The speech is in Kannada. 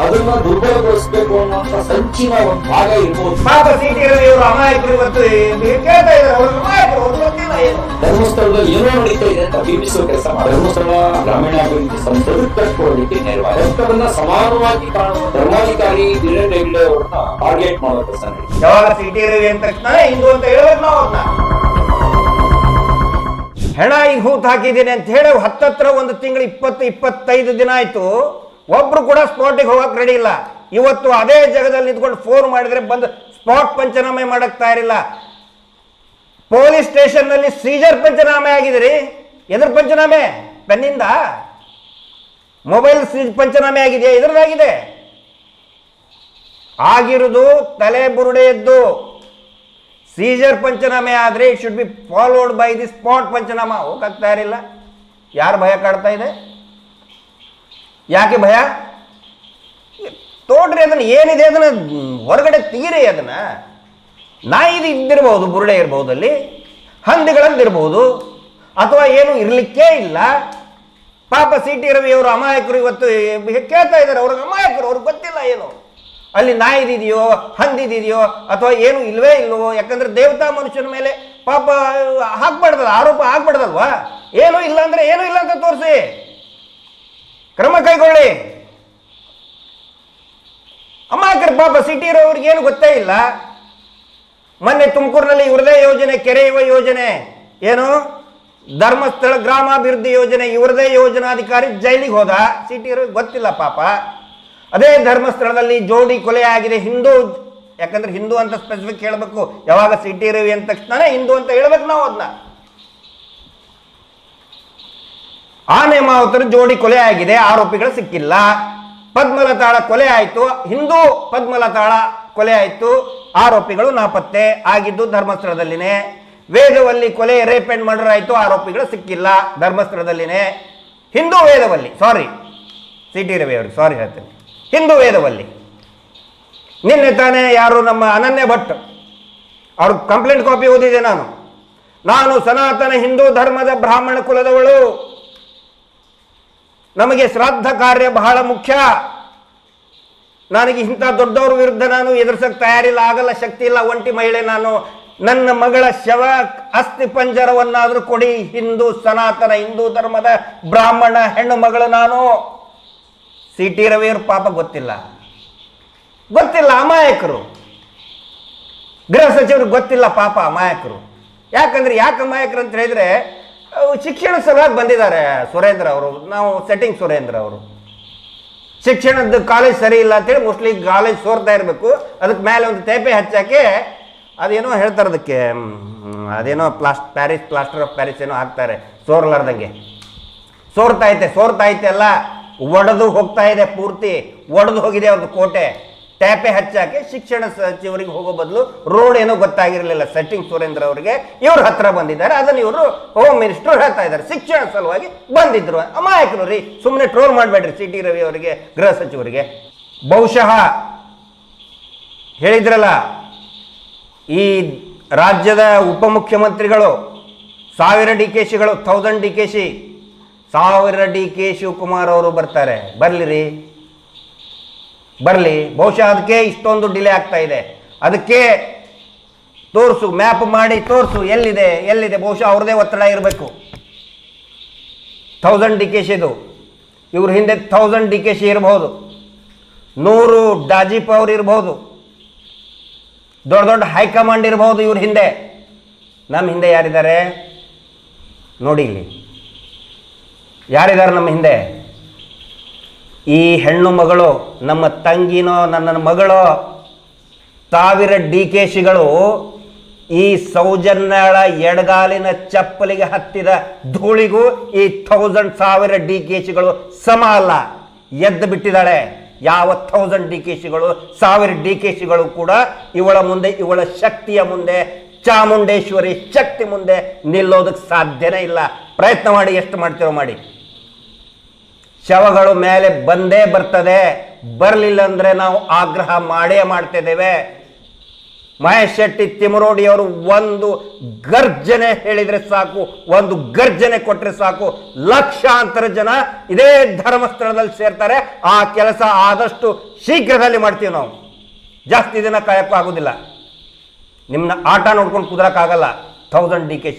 ಅದನ್ನ ದುರ್ಬಲಗೊಳಿಸಬೇಕು ಅನ್ನುವಂತ ಸಂಚಿನ ಒಂದು ಭಾಗ ಇರ್ಬೋದು. ಪಾಪ ಸಿಟಿ ರವಿ ಅವರು ಅಮಾಯಕರು ಇವತ್ತು ಕೇಳ್ತಾ ಇದ್ದಾರೆ? ಅವರು ಅಮಾಯಕರು ಅವ್ರಿಗೆ ಗೊತ್ತಿಲ್ಲ ಏನು ಧರ್ಮಸ್ಥಳದಲ್ಲಿ ಏನೋ ನಡೀತಾ ಇದೆ ಅಂತ ಬಿಂಬಿಸುವ ಕೆಲಸ ಧರ್ಮಸ್ಥಳ ಗ್ರಾಮೀಣಾಭಿವೃದ್ಧಿ ಸಂಸ್ಥೆ ಕಟ್ಕೊಳ್ಳಲಿಕ್ಕೆ ನೆರವಾಗಿದೆ ರಕ್ತವನ್ನ ಸಮಾನವಾಗಿ ಕಾಣುವ ಧರ್ಮಾಧಿಕಾರಿ ವೀರೇಂದ್ರ ಹೆಗ್ಡೆ ಅವರನ್ನ ಟಾರ್ಗೆಟ್ ಮಾಡೋ ಕೆಲಸ ಯಾವಾಗ ಸಿಟಿ ರವಿ ಅಂದ ತಕ್ಷಣ ಹಿಂದೂ ಅಂತ ಹೇಳ್ಬೇಕು ನಾವು ಅವ್ರನ್ನ. ಹೆಣ ಈಗ ಹೂತ್ ಹಾಕಿದ್ದೀನಿ ಅಂತ ಹೇಳಿ ಹತ್ತತ್ರ ಒಂದು ತಿಂಗಳು ಇಪ್ಪತ್ತು ಇಪ್ಪತ್ತೈದು ದಿನ ಆಯ್ತು. ಒಬ್ರು ಕೂಡ ಸ್ಪಾಟಿಗೆ ಹೋಗಕ್ ರೆಡಿ ಇಲ್ಲ. ಇವತ್ತು ಅದೇ ಜಾಗದಲ್ಲಿ ನಿಂತ್ಕೊಂಡು ಫೋನ್ ಮಾಡಿದ್ರೆ ಬಂದು ಸ್ಪಾಟ್ ಪಂಚನಾಮೆ ಮಾಡಕ್ ತಯಾರಿಲ್ಲ ಪೊಲೀಸ್ ಸ್ಟೇಷನ್ನಲ್ಲಿ ಸೀಜರ್ ಪಂಚನಾಮೆ ಆಗಿದ್ರಿ. ಎದ್ರ ಪಂಚನಾಮೆ? ಪೆನ್ನಿಂದ ಮೊಬೈಲ್ ಸೀಜ್ ಪಂಚನಾಮೆ ಆಗಿದೆಯಾ? ಎದ್ರದಾಗಿದೆ ಆಗಿರುವುದು ತಲೆ ಬುರುಡೆಯದ್ದು ಸೀಜರ್ ಪಂಚನಾಮೆ ಆದರೆ it should be followed by the spot panchnama. ಹೋಗಕ್ಕೆ ತಯಾರಿಲ್ಲ ಯಾರು ಭಯ ಕಾಡ್ತಾ ಇದೆ? ಯಾಕೆ ಭಯ? ತೋಡ್ರಿ ಅದನ್ನ, ಏನಿದೆ ಅದನ್ನ, ಹೊರಗಡೆ ತೀರಿ ಅದನ್ನ. ನಾಯಿದು ಇದ್ದಿರಬಹುದು ಬುರುಡೆ ಇರಬಹುದು ಅಲ್ಲಿ ಹಂದಿಗಳಂದಿರಬಹುದು ಅಥವಾ ಏನು ಇರಲಿಕ್ಕೇ ಇಲ್ಲ. ಪಾಪ ಸಿ ಟಿ ರವಿ ಅವರು ಅಮಾಯಕರು ಇವತ್ತು ಕೇಳ್ತಾ ಇದ್ದಾರೆ, ಅವ್ರಿಗೆ ಅಮಾಯಕರು, ಅವ್ರಿಗೆ ಗೊತ್ತಿಲ್ಲ ಏನು. ಅಲ್ಲಿ ನಾಯಿದಿದೆಯೋ ಹಂದಿದೆಯೋ ಅಥವಾ ಏನು ಇಲ್ವೇ ಇಲ್ಲವೋ ಯಾಕಂದ್ರೆ ದೇವತಾ ಮನುಷ್ಯನ ಮೇಲೆ ಪಾಪ, ಹಾಕ್ಬಾರ್ದಲ್ಲ, ಆರೋಪ ಹಾಕ್ಬಾರ್ದಲ್ವಾ? ಏನೂ ಇಲ್ಲ ಅಂದ್ರೆ ಏನೂ ಇಲ್ಲ ಅಂತ ತೋರಿಸಿ. ಕ್ರಮ ಕೈಗೊಳ್ಳಿ. ಅಮಾಯಕರ ಪಾಪ ಸಿಟಿ ಇರೋರಿಗೆ ಏನು ಗೊತ್ತೇ ಇಲ್ಲ. ಮೊನ್ನೆ ತುಮಕೂರಿನಲ್ಲಿ ಇವ್ರದೇ ಯೋಜನೆ ಕೆರೆಯುವ ಯೋಜನೆ. ಏನು? ಧರ್ಮಸ್ಥಳ ಗ್ರಾಮಾಭಿವೃದ್ಧಿ ಯೋಜನೆ, ಇವ್ರದೇ ಯೋಜನಾಧಿಕಾರಿ ಜೈಲಿಗೆ ಹೋದ. ಸಿಟಿ ಇರೋರಿಗೆ ಗೊತ್ತಿಲ್ಲ ಪಾಪ. ಅದೇ ಧರ್ಮಸ್ಥಳದಲ್ಲಿ ಜೋಡಿ ಕೊಲೆ ಆಗಿದೆ ಹಿಂದೂ. ಯಾಕಂದ್ರೆ ಹಿಂದೂ ಅಂತ ಸ್ಪೆಸಿಫಿಕ್ ಹೇಳಬೇಕು. ಯಾವಾಗ ಸಿಟಿ ಇರೋ ಅಂದ ತಕ್ಷಣ ಹಿಂದೂ ಅಂತ ಹೇಳ್ಬೇಕು ನಾವು ಅದನ್ನ ಆನೆ ಮಾವುತರ ಜೋಡಿ ಕೊಲೆ ಆಗಿದೆ, ಆರೋಪಿಗಳು ಸಿಕ್ಕಿಲ್ಲ. ಪದ್ಮಲತಾಳ ಕೊಲೆ ಆಯಿತು, ಹಿಂದೂ ಪದ್ಮಲತಾಳ ಕೊಲೆ ಆಯಿತು, ಆರೋಪಿಗಳು ನಾಪತ್ತೆ ಆಗಿದ್ದು ಧರ್ಮಸ್ಥಳದಲ್ಲಿನೇ. ವೇದವಲ್ಲಿ ಕೊಲೆ ರೇಪ್ ಅಂಡ್ ಮರ್ಡರ್ ಆಯಿತು, ಆರೋಪಿಗಳು ಸಿಕ್ಕಿಲ್ಲ ಧರ್ಮಸ್ಥಳದಲ್ಲಿನೇ. Hindu Vedavalli sorry C T Ravi ಅವರು ಸಾರಿ ಹೇಳ್ತೇನೆ. ಹಿಂದೂ ವೇದವಲ್ಲಿ. ನಿನ್ನೆ ತಾನೇ ಯಾರು ನಮ್ಮ ಅನನ್ಯ ಭಟ್, ಅವ್ರ ಕಂಪ್ಲೇಂಟ್ ಕಾಪಿ ಓದಿದೆ ನಾನು. ನಾನು ಸನಾತನ ಹಿಂದೂ ಧರ್ಮದ ಬ್ರಾಹ್ಮಣ ಕುಲದವಳು. ನಮಗೆ ಶ್ರಾದ್ದ ಕಾರ್ಯ ಬಹಳ ಮುಖ್ಯ. ನನಗೆ ಇಂಥ ದೊಡ್ಡವ್ರ ವಿರುದ್ಧ ನಾನು ಎದುರಿಸಕ್ಕೆ ತಯಾರಿಲ್ಲ, ಆಗಲ್ಲ, ಶಕ್ತಿ ಇಲ್ಲ, ಒಂಟಿ ಮಹಿಳೆ ನಾನು. ನನ್ನ ಮಗಳ ಶವ ಅಸ್ಥಿ ಪಂಜರವನ್ನಾದರೂ ಕೊಡಿ, ಹಿಂದೂ ಸನಾತನ, ಹಿಂದೂ ಧರ್ಮದ ಬ್ರಾಹ್ಮಣ ಹೆಣ್ಣು ಮಗಳು ನಾನು. ಸಿ ಟಿ ರವಿಯವ್ರ ಪಾಪ ಗೊತ್ತಿಲ್ಲ. ಗೊತ್ತಿಲ್ಲ, ಅಮಾಯಕರು. ಗೃಹ ಸಚಿವರು ಗೊತ್ತಿಲ್ಲ ಪಾಪ ಅಮಾಯಕರು. ಯಾಕಂದ್ರೆ ಯಾಕೆ ಅಮಾಯಕರು ಅಂತ ಹೇಳಿದ್ರೆ ಶಿಕ್ಷಣ ಸಲುವಾಗಿ ಬಂದಿದ್ದಾರೆ ಸುರೇಂದ್ರ ಅವರು. ನಾವು ಸೆಟ್ಟಿಂಗ್ ಸುರೇಂದ್ರ ಅವರು. ಶಿಕ್ಷಣದ ಕಾಲೇಜ್ ಸರಿ ಇಲ್ಲ ಅಂತೇಳಿ ಮೋಸ್ಟ್ಲಿ ಕಾಲೇಜ್ ಸೋರ್ತಾ ಇರಬೇಕು. ಅದಕ್ಕೆ ಮೇಲೆ ಒಂದು ತೇಪೆ ಹಚ್ಚಾಕೆ ಅದೇನೋ ಹೇಳ್ತಾರೆ ಅದಕ್ಕೆ ಅದೇನೋ plast Paris plaster of Paris ಏನೋ ಹಾಕ್ತಾರೆ, ಸೋರ್ಲಾರ್ದಂಗೆ. ಸೋರ್ತಾ ಐತೆ ಸೋರ್ತಾ ಐತೆ ಅಲ್ಲ. ಒಡೆದು ಹೋಗ್ತಾ ಇದೆ ಪೂರ್ತಿ. ಒಡೆದು ಹೋಗಿದೆ ಒಂದು ಕೋಟೆ. ಟ್ಯಾಪೆ ಹಚ್ಚಾಕೆ ಶಿಕ್ಷಣ ಸಚಿವರಿಗೆ ಹೋಗೋ ಬದಲು ರೋಡ್ ಏನೋ ಗೊತ್ತಾಗಿರಲಿಲ್ಲ ಸೆಟ್ಟಿಂಗ್ ಸುರೇಂದ್ರ ಅವರಿಗೆ. ಇವ್ರ ಹತ್ರ ಬಂದಿದ್ದಾರೆ. ಅದನ್ನು ಇವರು ಹೋಮ್ ಮಿನಿಸ್ಟರ್ ಹೇಳ್ತಾ ಇದ್ದಾರೆ. ಶಿಕ್ಷಣ ಸಲುವಾಗಿ ಬಂದಿದ್ರು. ಅಮಾಯಕರು ರೀ ಸುಮ್ಮನೆ ಟ್ರೋಲ್ ಮಾಡಬೇಡ್ರಿ ಸಿ ಟಿ ರವಿ ಅವರಿಗೆ, ಗೃಹ ಸಚಿವರಿಗೆ. ಬಹುಶಃ ಹೇಳಿದ್ರಲ್ಲ, ಈ ರಾಜ್ಯದ ಉಪಮುಖ್ಯಮಂತ್ರಿಗಳು, ಸಾವಿರ ಡಿ ಕೆ ಶಿಗಳು ಥೌಸಂಡ್ ಡಿ ಕೆ ಶಿ ಸಾವಿರ ಡಿ ಕೆ ಶಿವಕುಮಾರ್ ಅವರು ಬರ್ತಾರೆ. ಬರಲಿ ರೀ. ಬರಲಿ, ಬಹುಶಃ ಅದಕ್ಕೆ ಇಷ್ಟೊಂದು ಡಿಲೇ ಆಗ್ತಾ ಇದೆ. ಅದಕ್ಕೆ ತೋರಿಸು ಮ್ಯಾಪ್ ಮಾಡಿ ತೋರಿಸು, ಎಲ್ಲಿದೆ ಎಲ್ಲಿದೆ, ಬಹುಶಃ ಅವ್ರದೇ ಒತ್ತಡ ಇರಬೇಕು. ಥೌಸಂಡ್ ಡಿ ಕೆ ಶಿದು ಇವ್ರ ಹಿಂದೆ ಥೌಸಂಡ್ ಡಿ ಕೆ ಶಿ ಇರಬಹುದು ನೂರು ಡಾಜಿಪ್ ಅವ್ರು ಇರಬಹುದು ದೊಡ್ಡ ದೊಡ್ಡ ಹೈಕಮಾಂಡ್ ಇರಬಹುದು ಇವ್ರ ಹಿಂದೆ. ನಮ್ಮ ಹಿಂದೆ ಯಾರಿದ್ದಾರೆ? ನೋಡಿ ಇಲ್ಲಿ. ಯಾರಿದ್ದಾರೆ ನಮ್ಮ ಹಿಂದೆ? ಈ ಹೆಣ್ಣು ಮಗಳು, ನಮ್ಮ ತಂಗಿನೋ, ನನ್ನ ಮಗಳೋ, ಸಾವಿರ ಡಿ ಕೆ ಶಿಗಳು ಈ ಸೌಜನ್ಯಳ ಎಡಗಾಲಿನ ಚಪ್ಪಲಿಗೆ ಹತ್ತಿದ ಧೂಳಿಗೂ ಈ ಥೌಸಂಡ್ ಸಾವಿರ ಡಿ ಕೆ ಶಿಗಳು ಸಮ ಅಲ್ಲ. ಎದ್ದು ಬಿಟ್ಟಿದ್ದಾಳೆ. ಯಾವ ಥೌಸಂಡ್ ಡಿ ಕೆ ಶಿಗಳು ಸಾವಿರ ಡಿ ಕೆ ಶಿಗಳು ಕೂಡ ಇವಳ ಮುಂದೆ, ಇವಳ ಶಕ್ತಿಯ ಮುಂದೆ, ಚಾಮುಂಡೇಶ್ವರಿ ಶಕ್ತಿ ಮುಂದೆ ನಿಲ್ಲೋದಕ್ಕೆ ಸಾಧ್ಯನೇ ಇಲ್ಲ. ಪ್ರಯತ್ನ ಮಾಡಿ, ಎಷ್ಟು ಮಾಡ್ತೀರೋ ಮಾಡಿ. ಶವಗಳು ಮೇಲೆ ಬಂದೇ ಬರ್ತದೆ. ಬರಲಿಲ್ಲ ಅಂದ್ರೆ ನಾವು ಆಗ್ರಹ ಮಾಡೇ ಮಾಡ್ತಿದ್ದೇವೆ. ಮಹೇಶ್ ಶೆಟ್ಟಿ ತಿಮರೋಡಿಯವರು ಒಂದು ಗರ್ಜನೆ ಹೇಳಿದ್ರೆ ಸಾಕು, ಒಂದು ಗರ್ಜನೆ ಕೊಟ್ಟರೆ ಸಾಕು. ಲಕ್ಷಾಂತರ ಜನ ಇದೇ ಧರ್ಮಸ್ಥಳದಲ್ಲಿ ಸೇರ್ತಾರೆ. ಆ ಕೆಲಸ ಆದಷ್ಟು ಶೀಘ್ರದಲ್ಲಿ ಮಾಡ್ತೀವಿ ನಾವು. ಜಾಸ್ತಿ ದಿನ ಕಾಯಕ್ಕೂ ಆಗೋದಿಲ್ಲ. ನಿಮ್ಮನ್ನ ಆಟ ನೋಡ್ಕೊಂಡು ಕುದರಕ್ಕಾಗಲ್ಲ. Thousand D K